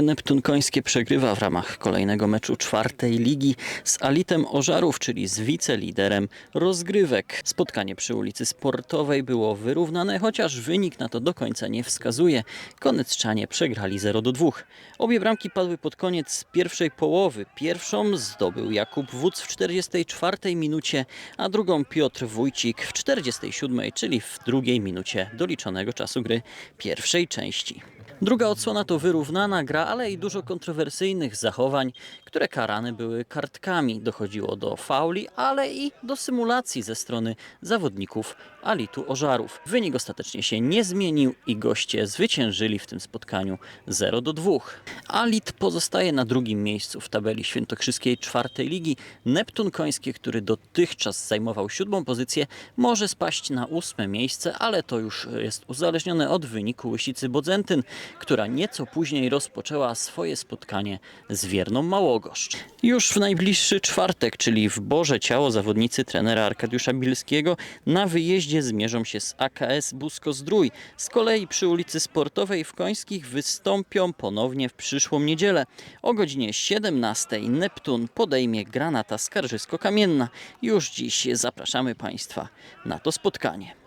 Neptun Końskie przegrywa w ramach kolejnego meczu czwartej ligi z Alitem Ożarów, czyli z wiceliderem rozgrywek. Spotkanie przy ulicy Sportowej było wyrównane, chociaż wynik na to do końca nie wskazuje. Konecczanie przegrali 0 do 2. Obie bramki padły pod koniec pierwszej połowy. Pierwszą zdobył Jakub Wódz w 44 minucie, a drugą Piotr Wójcik w 47, czyli w drugiej minucie doliczonego czasu gry pierwszej części. Druga odsłona to wyrównana gra, ale i dużo kontrowersyjnych zachowań, które karane były kartkami. Dochodziło do fauli, ale i do symulacji ze strony zawodników Alitu Ożarów. Wynik ostatecznie się nie zmienił i goście zwyciężyli w tym spotkaniu 0 do 2. Alit pozostaje na drugim miejscu w tabeli świętokrzyskiej czwartej ligi. Neptun Końskie, który dotychczas zajmował siódmą pozycję, może spaść na ósme miejsce, ale to już jest uzależnione od wyniku Łysicy Bodzentyn, która nieco później rozpoczęła swoje spotkanie z Wierną Małogoszcz. Już w najbliższy czwartek, czyli w Boże Ciało, zawodnicy trenera Arkadiusza Bilskiego na wyjeździe zmierzą się z AKS Busko-Zdrój. Z kolei przy ulicy Sportowej w Końskich wystąpią ponownie w przyszłą niedzielę. O godzinie 17 Neptun podejmie Granata Skarżysko-Kamienna. Już dziś zapraszamy Państwa na to spotkanie.